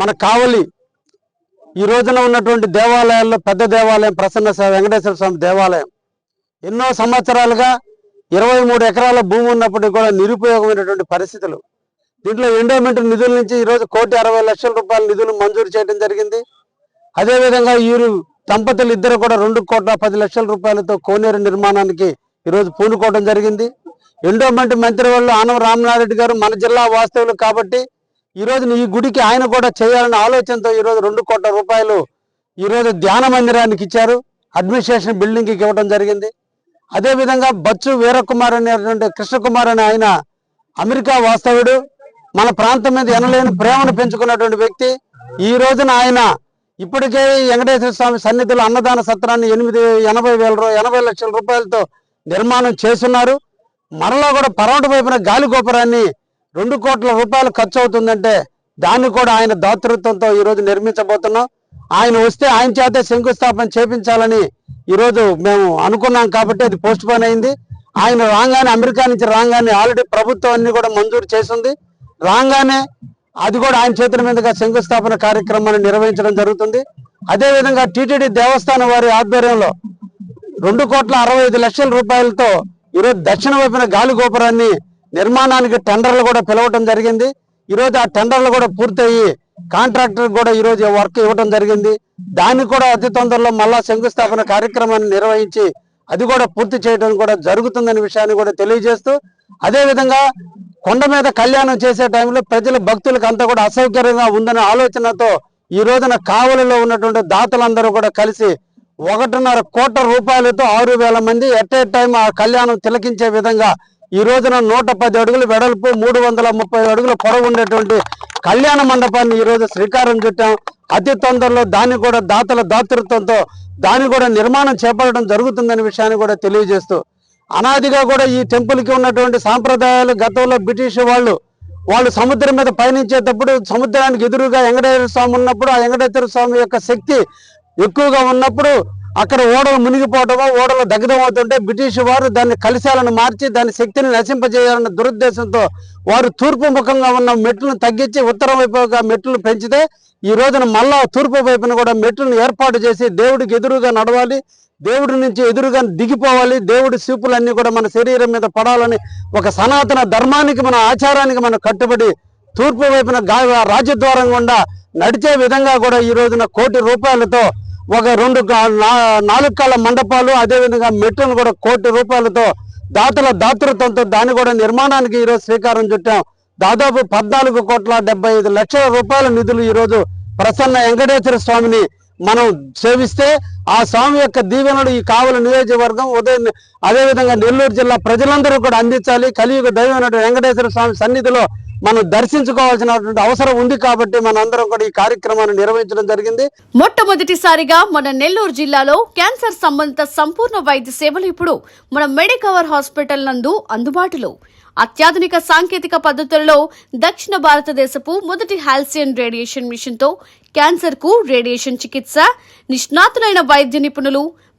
మన కావలి ఈ రోజున ఉన్నటువంటి దేవాలయాల్లో పెద్ద దేవాలయం ప్రసన్న వెంకటేశ్వర స్వామి దేవాలయం. ఎన్నో సంవత్సరాలుగా ఇరవై మూడు ఎకరాల భూమి ఉన్నప్పటికీ కూడా నిరుపయోగమైనటువంటి పరిస్థితులు. దీంట్లో ఎండోమెంట్ నిధుల నుంచి ఈరోజు కోటి అరవై లక్షల రూపాయల నిధులు మంజూరు చేయడం జరిగింది. అదేవిధంగా వీరు దంపతులు ఇద్దరు కూడా రెండు కోట్ల పది లక్షల రూపాయలతో కోనేరు నిర్మాణానికి ఈరోజు పూనుకోవడం జరిగింది. ఎండోమెంట్ మంత్రి వాళ్ళు ఆనవ రామనారెడ్డి గారు మన జిల్లా వాస్తవులు కాబట్టి ఈ ఈ గుడికి ఆయన కూడా చేయాలనే ఆలోచనతో ఈరోజు రెండు కోట్ల రూపాయలు ఈ రోజు ధ్యాన మందిరానికి ఇచ్చారు. అడ్మినిస్ట్రేషన్ బిల్డింగ్కి ఇవ్వడం జరిగింది. అదేవిధంగా బచ్చు వీరకుమార్ అనేటువంటి కృష్ణకుమార్ అనే ఆయన అమెరికా వాస్తవుడు మన ప్రాంతం మీద ఎనలేని ప్రేమను పెంచుకున్నటువంటి వ్యక్తి. ఈ రోజున ఆయన ఇప్పటికే వెంకటేశ్వర స్వామి సన్నిధిలో అన్నదాన సత్రాన్ని ఎనిమిది ఎనభై వేల ఎనభై లక్షల రూపాయలతో నిర్మాణం చేస్తున్నారు. మరలా కూడా పరోటు వైపున గాలి గోపురాన్ని రెండు కోట్ల రూపాయలు ఖర్చు అవుతుందంటే దాన్ని కూడా ఆయన దాతృత్వంతో ఈరోజు నిర్మించబోతున్నాం. ఆయన వస్తే ఆయన చేతే శంకుస్థాపన చేపించాలని ఈరోజు మేము అనుకున్నాం కాబట్టి అది పోస్ట్ పోన్ అయింది. ఆయన రాగానే అమెరికా నుంచి రాగానే ఆల్రెడీ ప్రభుత్వం అన్ని కూడా మంజూరు చేసింది. రాగానే అది కూడా ఆయన చేతుల మీదుగా శంకుస్థాపన కార్యక్రమాన్ని నిర్వహించడం జరుగుతుంది. అదే విధంగా దేవస్థానం వారి ఆధ్వర్యంలో రెండు కోట్ల అరవై ఐదు లక్షల రూపాయలతో ఈరోజు దక్షిణ వైపున గాలి గోపురాన్ని నిర్మాణానికి టెండర్లు కూడా పిలవటం జరిగింది. ఈరోజు ఆ టెండర్లు కూడా పూర్తయ్యి కాంట్రాక్టర్ కూడా ఈరోజు వర్క్ ఇవ్వడం జరిగింది. దాన్ని కూడా అతి తొందరలో మళ్ళా శంకుస్థాపన కార్యక్రమాన్ని నిర్వహించి అది కూడా పూర్తి చేయడం కూడా జరుగుతుందనే విషయాన్ని కూడా తెలియజేస్తూ అదే విధంగా కొండ మీద కళ్యాణం చేసే టైంలో ప్రజల భక్తులకు అంతా కూడా అసౌకర్యంగా ఉందనే ఆలోచనతో ఈ రోజున కావలిలో ఉన్నటువంటి దాతలందరూ కూడా కలిసి ఒకటిన్నర కోట్ల రూపాయలతో ఆరు వేల మంది ఎట్ ఏ టైం ఆ కళ్యాణం తిలకించే విధంగా ఈ రోజున నూట పది అడుగులు వెడల్పు మూడు వందల ముప్పై అడుగుల పొడవు ఉండేటువంటి కళ్యాణ మండపాన్ని ఈ రోజు శ్రీకారం చుట్టాం. అతి తొందరలో దాన్ని కూడా దాతల దాతృత్వంతో దాన్ని కూడా నిర్మాణం చేపట్టడం జరుగుతుందనే విషయాన్ని కూడా తెలియజేస్తూ అనాదిగా కూడా ఈ టెంపుల్కి ఉన్నటువంటి సాంప్రదాయాలు గతంలో బ్రిటిష్ వాళ్ళు వాళ్ళు సముద్రం మీద పయనించేటప్పుడు సముద్రానికి ఎదురుగా వెంకటేశ్వర స్వామి ఉన్నప్పుడు ఆ వెంకటేశ్వర స్వామి యొక్క శక్తి ఎక్కువగా ఉన్నప్పుడు అక్కడ ఓడలు మునిగిపోవటమో ఓడలు దగ్ధం అవుతుంటే బ్రిటిష్ వారు దాన్ని కలిశాలను మార్చి దాని శక్తిని నశింపజేయాలన్న దురుద్దేశంతో వారు తూర్పు ముఖంగా ఉన్న మెట్లను తగ్గించి ఉత్తరం వైపుగా మెట్లను పెంచితే ఈ రోజున మళ్ళా తూర్పు వైపున కూడా మెట్లను ఏర్పాటు చేసి దేవుడికి ఎదురుగా నడవాలి దేవుడి నుంచి ఎదురుగా దిగిపోవాలి దేవుడి సూపులన్నీ కూడా మన శరీరం మీద పడాలని ఒక సనాతన ధర్మానికి మన ఆచారానికి మనం కట్టుబడి తూర్పు వైపున గా- రాజద్వారం గుండా నడిచే విధంగా కూడా ఈ రోజున కోటి రూపాయలతో ఒక రెండు నాలుగు కాళ్ళ మండపాలు అదేవిధంగా మెట్లను కూడా కోటి రూపాయలతో దాతల దాతృత్వంతో దాన్ని కూడా నిర్మాణానికి ఈరోజు శ్రీకారం చుట్టాం. దాదాపు పద్నాలుగు కోట్ల డెబ్బై ఐదు లక్షల రూపాయల నిధులు ఈరోజు ప్రసన్న వెంకటేశ్వర స్వామిని మనం సేవిస్తే ఆ స్వామి యొక్క దీవెనలు ఈ కావల నియోజకవర్గం ఉదయం అదేవిధంగా నెల్లూరు జిల్లా ప్రజలందరూ కూడా అందించాలి. కలియుగ దైవమైనటువంటి వెంకటేశ్వర స్వామి సన్నిధిలో మనం దర్శించుకోవాల్సినటువంటి అవసరం ఉంది కాబట్టి మనందరం కూడా ఈ కార్యక్రమాన్ని నిర్వహించడం జరిగింది. మొట్టమొదటిసారిగా మన నెల్లూరు జిల్లాలో క్యాన్సర్ సంబంధిత సంపూర్ణ వైద్య సేవలు ఇప్పుడు మన మెడికవర్ హాస్పిటల్ నందు అందుబాటులో. అత్యాధునిక సాంకేతిక పద్ధతులలో దక్షిణ భారతదేశపు మొదటి హాల్సియన్ రేడియేషన్ మిషన్తో క్యాన్సర్కు రేడియేషన్ చికిత్స నిష్ణాతులైన వైద్య నిపుణులు